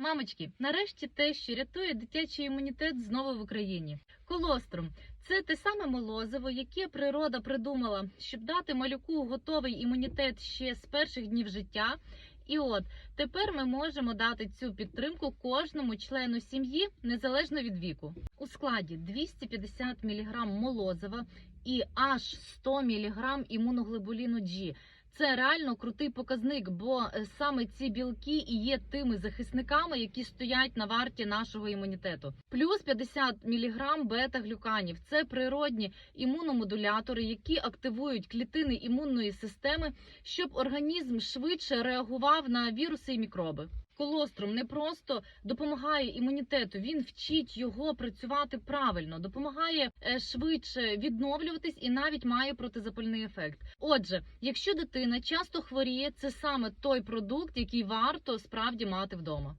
Мамочки, нарешті те, що рятує дитячий імунітет знову в Україні. Колострум це те саме молозиво, яке природа придумала, щоб дати малюку готовий імунітет ще з перших днів життя. І от тепер ми можемо дати цю підтримку кожному члену сім'ї незалежно від віку. У складі 250 мг молозива і аж 100 мг імуноглобуліну G. Це реально крутий показник, бо е, саме ці білки і є тими захисниками, які стоять на варті нашого імунітету. Плюс 50 мг бета-глюканів. Це природні імуномодулятори, які активують клітини імунної системи, щоб організм швидше реагував на віруси і мікроби. Колострум не просто допомагає імунітету, він вчить його працювати правильно, допомагає е, швидше відновлюватись і навіть має протизапальний ефект. Отже, якщо дитина часто хворіє, це саме той продукт, який варто справді мати вдома.